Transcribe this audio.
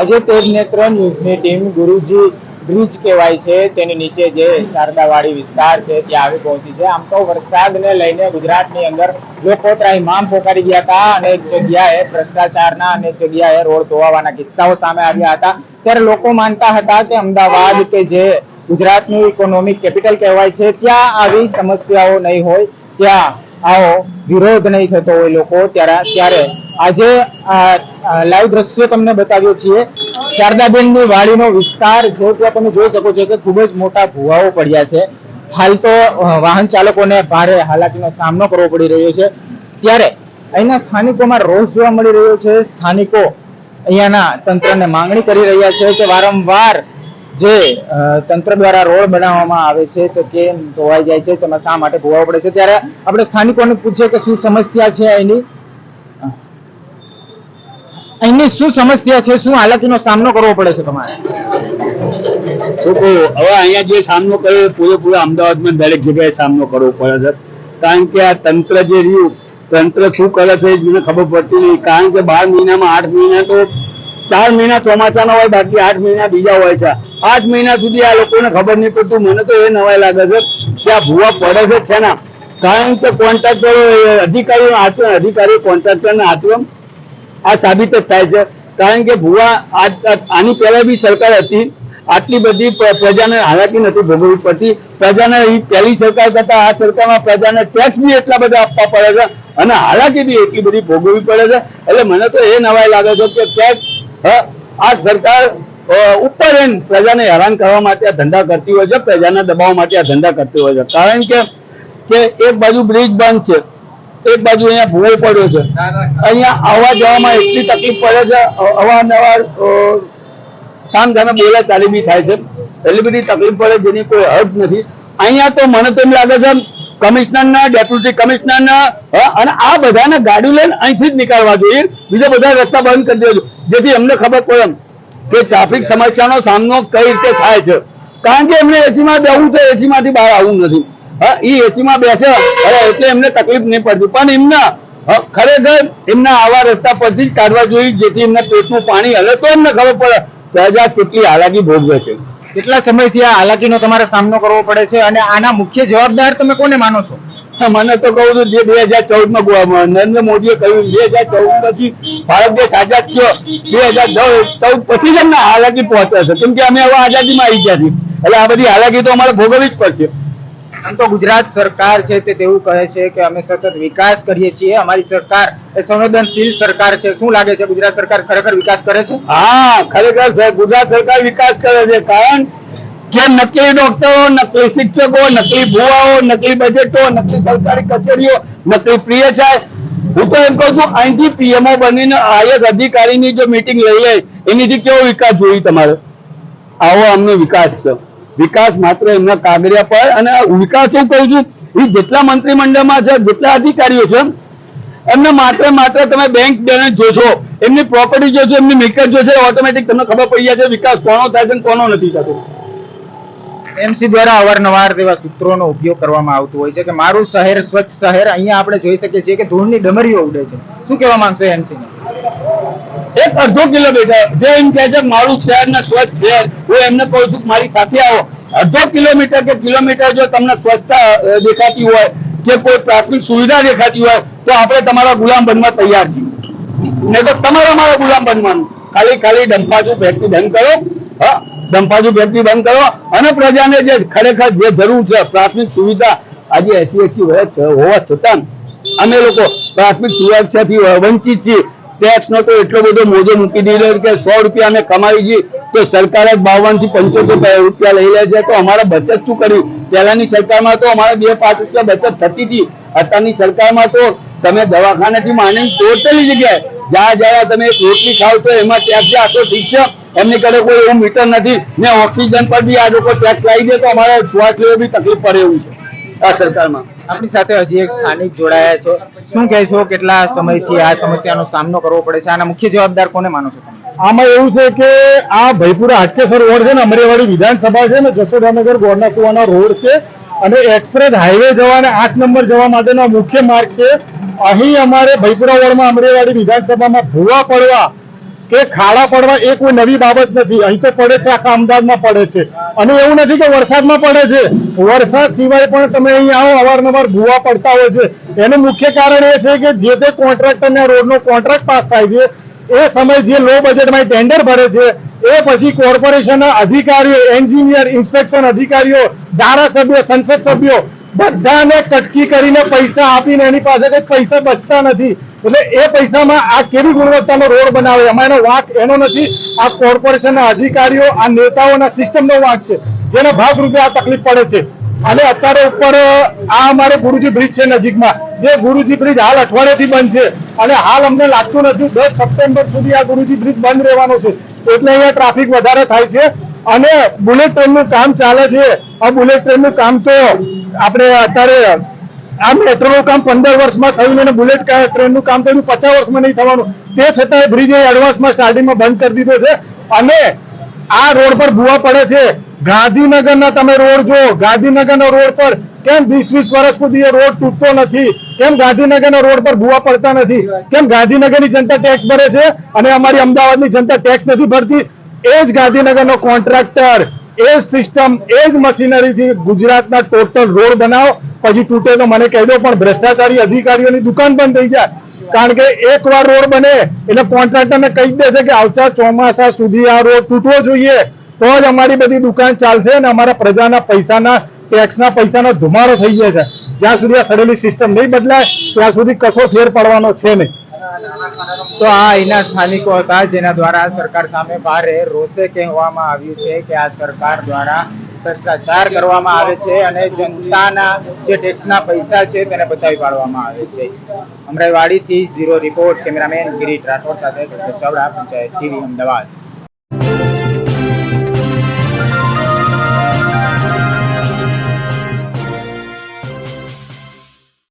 આજે તેજ નેત્ર ન્યૂઝની ટીમ ગુરુજી બ્રિજ કહેવાય છે. તેની નીચે જે શારદાવાડી વિસ્તાર છે, ત્યાં આવી પહોંચી છે. આમ તો વરસાદને લઈને ગુજરાતની અંદર લોકો ત્રાહિમામ પોકારી ગયા હતા અનેક જગ્યાએ ભ્રષ્ટાચારના અને જગ્યાએ રોડ ધોવાવાના કિસ્સાઓ સામે આવ્યા હતા. ત્યારે લોકો માનતા હતા કે અમદાવાદ કે જે ગુજરાતનું ઇકોનોમિક કેપિટલ કહેવાય છે, ત્યાં આવી સમસ્યાઓ નહીં હોય. ત્યાં આવો વિરોધ નહીં થતો હોય લોકો. ત્યારે ત્યારે આજે લાઈવ દ્રશ્ય તમને બતાવ્યો છીએ. શારદાબેનની વાડીનો વિસ્તાર, જો ત્યાં તમે જોઈ શકો છો કે ખૂબ જ મોટા ભૂવાઓ પડ્યા છે. હાલ તો વાહન ચાલકોને ભારે હાલાકીનો સામનો કરવો પડી રહ્યો છે. ત્યારે અહીંના સ્થાનિકોમાં રોષ જોવા મળી રહ્યો છે. સ્થાનિકો અહીંયાના તંત્રને માંગણી કરી રહ્યા છે કે વારંવાર જે તંત્ર દ્વારા રોડ બનાવવામાં આવે છે તો કેમ ધોવાઈ જાય છે, તેમાં શા માટે ભોવાવો પડે છે. ત્યારે આપણે સ્થાનિકોને પૂછીએ કે શું સમસ્યા છે અહીંની? અહીંની શું સમસ્યા છે? શું હાલાકીનો સામનો કરવો પડે છે તમારે? કહું, હવે અહીંયા જે સામનો કર્યો પૂરેપૂરો અમદાવાદમાં દરેક જગ્યાએ સામનો કરવો પડે છે. કારણ કે આ તંત્ર જે રહ્યું તંત્ર શું કરે છે મને ખબર પડતી નહીં. કારણ કે બાર મહિનામાં આઠ મહિના તો ચાર મહિના ચોમાસાના હોય બાકી આઠ મહિના બીજા હોય છે. આઠ મહિના સુધી આ લોકોને ખબર નહીં પડતું. મને તો એ નવાઈ લાગે છે કે આ ભૂવા પડે છે છે ના. કારણ કે કોન્ટ્રાક્ટરો અધિકારીઓ આચરણ અધિકારીઓ કોન્ટ્રાક્ટરના હાથમાં આ સાબિત જ થાય છે. કારણ કે ભુવા આની પહેલા બી સરકાર હતી. આટલી બધી પ્રજાને હાલાકી નથી ભોગવવી પડતી. પ્રજાને એ પહેલી સરકાર કરતા આ સરકારમાં પ્રજાને ટેક્સ બી એટલા બધા આપવા પડે છે અને હાલાકી બી એટલી બધી ભોગવવી પડે છે. એટલે મને તો એ નવાઈ લાગે છે કે ટેક્સ આ સરકાર ઉપર એમ પ્રજાને હેરાન કરવા માટે આ ધંધા કરતી હોય છે, પ્રજાને દબાવવા માટે આ ધંધા કરતી હોય છે. કારણ કે એક બાજુ બ્રિજ બંધ છે. એક બાજુ અહીંયા ભૂવો પડ્યો છે. અહીંયા આવવા જવામાં એટલી તકલીફ પડે છે અવારનવાર શાંત સામ સામે બોલા ચાલી બી થાય છે. એટલી બધી તકલીફ પડે જેની કોઈ હદ નથી. અહીંયા તો મને તો એમ લાગે છે કમિશનરના ડેપ્યુટી કમિશનરના અને આ બધાને ગાડી લઈને અહીંથી જ નીકળવા જોઈએ. બીજા બધા રસ્તા બંધ કરી દેજો જેથી અમને ખબર પડે કે ટ્રાફિક સમસ્યાનો સામનો કઈ રીતે થાય છે. કારણ કે એમને એસીમાં બેહવું તો એસીમાંથી બહાર આવવું નથી. હા એ એસીમાં બેસે. અરે એટલે એમને તકલીફ નહીં પડતી. પણ એમના ખરેખર એમના આવા રસ્તા પરથી જ કાઢવા જોઈએ જેથી એમના પેટનું પાણી હલે. તો એમને ખબર પડે પ્રજા કેટલી હાલાકી ભોગવે છે. કેટલા સમયથી આ હાલાકીનો તમારે સામનો કરવો પડે છે અને આના મુખ્ય જવાબદાર તમે કોને માનો છો? મને તો કહું છું જે બે હજાર ચૌદમાં નરેન્દ્ર મોદીએ કહ્યું બે હજાર ચૌદ પછી ભારત દેશ આઝાદ થયો બે હજાર ચૌદ પછી જ અમને હાલાકી પહોંચે છે. કેમ કે અમે હવે આઝાદીમાં આવી ગયા છીએ. એટલે આ બધી હાલાકી તો અમારે ભોગવવી જ પડશે. આમ તો ગુજરાત સરકાર છે તે તેવું કહે છે કે અમે સતત વિકાસ કરીએ છીએ. અમારી સરકાર એ સંવેદનશીલ સરકાર છે. શું લાગે છે? ગુજરાત સરકાર ખરેખર વિકાસ કરે છે? હા, ખરેખર ગુજરાત સરકાર વિકાસ કરે છે. કારણ કે નકલી ડોક્ટરો નકલી શિક્ષકો નકલી ભુવાઓ નકલી બજેટો નકલી સરકારી કચેરીઓ નકલી પીએચઆઈ હું તો એમ કહું છું, અહીંથી પીએમઓ બનીને આઈએસ અધિકારીની જો મીટિંગ લઈ લે એનીથી કેવો વિકાસ જોઈ તમારે? આવો અમને વિકાસ છે. વિકાસ માત્ર એમના કાગળિયા પર અને વિકાસ હું કહું છું એ જેટલા મંત્રીમંડળમાં છે, જેટલા અધિકારીઓ છે, એમને માત્ર માત્ર તમે બેંક બેલેન્સ જોશો, એમની પ્રોપર્ટી જોશો, એમની મિલકત જોશો ઓટોમેટિક તમને ખબર પડી જાય છે વિકાસ કોનો થાય છે કોનો નથી થતો. એમસી દ્વારા અવારનવાર તેવા સૂત્રોનો ઉપયોગ કરવામાં આવતો હોય છે કે મારું શહેર સ્વચ્છ શહેર, અહીંયા આપણે જોઈ શકીએ છીએ કે ધૂળની ડમરીઓ ઉડે છે. શું કહેવા માંગશો એમસી એક અડધો કિલોમીટર જે એમ કહે છે, મારું શહેર ને સ્વચ્છ શહેર. હું એમને કહું છું મારી સાથે આવો. અડધો કિલોમીટર કે કિલોમીટર જો તમને સ્વચ્છતા દેખાતી હોય કે કોઈ પ્રાથમિક સુવિધા દેખાતી હોય, તો આપણે તમારા ગુલામ બનવા તૈયાર છીએ. નહીં તો તમારા મારા ગુલામ બનવાનું. ખાલી ખાલી ડંફાજુ ફેક્ટરી બંધ કરો. હા ડંફાજુ ફેક્ટરી બંધ કરો. અને પ્રજાને જે ખરેખર જે જરૂર છે, પ્રાથમિક સુવિધા, આજે એસી એસી વર્ષ હોવા છતાં અમે લોકો પ્રાથમિક સુરક્ષાથી વંચિત છીએ. ટેક્સ નો તો એટલો બધો મોજો મૂકી દીધો કે સો રૂપિયા અમે કમાવી છીએ તો સરકારે બાવનથી પંચોતેર રૂપિયા લઈ લે છે. તો અમારે બચત શું કર્યું? પહેલાની સરકારમાં તો અમારે બે પાંચ રૂપિયા બચત થતી હતી. અત્યારની સરકારમાં તો તમે દવાખાનેથી માની ટોટલી જગ્યાએ જ્યાં જ્યાં તમે રોટલી ખાવ તો એમાં ટેક્સ આખો ઠીક છે. એમની કડે કોઈ એવું મીટર નથી. ને ઓક્સિજન પર બી આ લોકો ટેક્સ લાવી દે તો અમારે શ્વાસ લેવો બી તકલીફ પડે એવું છે આ સરકારમાં. આપણી સાથે હજી એક સ્થાનિક જોડાયા છે. શું કહેશો કેટલા સમયથી આ સમસ્યાનો સામનો કરવો પડે છે? આના મુખ્ય જવાબદાર કોને માનો છો આમાં એવું છે કે આ ભયપુરા હાટકેશ્વર વોર્ડ છે ને અમરેવાડી વિધાનસભા છે ને, જશોદાનગર ગોરના કુવાના રોડ છે અને એક્સપ્રેસ હાઈવે જવા અને આઠ નંબર જવા માટેનો મુખ્ય માર્ગ છે. અહીં અમારે ભયપુરા વોર્ડમાં અમરેવાડી વિધાનસભામાં ભૂવા પડવા કે ખાડા પડવા એ કોઈ નવી બાબત નથી. અહીં તો પડે છે, આખા અમદાવાદમાં પડે છે. અને એવું નથી કે વરસાદમાં પડે છે. વરસાદ સિવાય પણ તમે અહીં આવો, અવારનવાર ભૂવા પડતા હોય છે. એનું મુખ્ય કારણ એ છે કે જે તે કોન્ટ્રાક્ટરને રોડનો કોન્ટ્રાક્ટ પાસ થાય છે, એ સમય જે લો બજેટમાં ટેન્ડર ભરે છે, એ પછી કોર્પોરેશનના અધિકારીઓ એન્જિનિયર ઇન્સ્પેક્શન અધિકારીઓ, ધારાસભ્યો, સંસદ સભ્યો, બધાને કટકી કરીને પૈસા આપીને એની પાસે કઈ પૈસા બચતા નથી. એટલે એ પૈસામાં આ કેવી ગુણવત્તાનો રોડ બનાવે? એમાં એનો વાંક એનો નથી. આ કોર્પોરેશનના અધિકારીઓ, આ નેતાઓના સિસ્ટમનો વાંક છે. જેના ભાગરૂપે આ તકલીફ પડે છે. અને અત્યારે ઉપર આ અમારે ગુરુજી બ્રિજ છે નજીકમાં. જે ગુરુજી બ્રિજ હાલ અઠવાડિયાથી બંધ છે. અને હાલ અમને લાગતું નથી. દસ સપ્ટેમ્બર સુધી આ ગુરુજી બ્રિજ બંધ રહેવાનો છે. એટલે અહીંયા ટ્રાફિક વધારે થાય છે. અને બુલેટ ટ્રેનનું કામ ચાલે છે. આ બુલેટ ટ્રેનનું કામ તો આપણે અત્યારે આ મેટ્રોનું કામ પંદર વર્ષમાં થયું અને બુલેટ ટ્રેનનું કામ થયું પચાસ વર્ષમાં નહીં થવાનું. તે છતાંય બ્રિજ એડવાન્સમાં સ્ટાર્ટિંગમાં બંધ કરી દીધો છે. અને આ રોડ પર ભૂવા પડે છે. ગાંધીનગરના તમે રોડ જો ગાંધીનગરના રોડ પર કેમ વીસ વીસ વર્ષ સુધી એ રોડ તૂટતો નથી? કેમ ગાંધીનગરના રોડ પર ભૂવા પડતા નથી? કેમ ગાંધીનગરની જનતા ટેક્સ ભરે છે? અને અમારી અમદાવાદની જનતા ટેક્સ નથી ભરતી? એ જ ગાંધીનગરનો કોન્ટ્રાક્ટર. એ સિસ્ટમ એ જ મશીનરીથી ગુજરાતના ટોટલ રોડ બનાવો. પછી તૂટે તો મને કહી દો, પણ ભ્રષ્ટાચારી અધિકારીઓની દુકાન બંધ થઈ જાય. કારણ કે એક વાર રોડ બને, એટલે કોન્ટ્રાક્ટરને કહી દે છે કે આવતા ચોમાસા સુધી આ રોડ તૂટવો જોઈએ. તો જ અમારી બધી દુકાન ચાલશે અને અમારા પ્રજાના પૈસાના ટેક્સના પૈસાનો ધુમાડો થઈ જાય છે. જ્યાં સુધી આ સડેલી સિસ્ટમ નહીં બદલાય, ત્યાં સુધી કશો ફેર પડવાનો છે નહીં. તો આ અહીંના સ્થાનિકો હતા જેના દ્વારા સરકાર સામે ભારે રોષે કહેવામાં આવ્યું છે કે આ સરકાર દ્વારા ભ્રષ્ટાચાર કરવામાં આવે છે અને જનતાના જે ટેક્સના પૈસા છે તેને બચાવી પાડવામાં આવે છે. અમરાઈવાડીથી zero report, cameraman Girish Rathod સાથે ચાવડા, પંચાયત ટીવી, અમદાવાદ.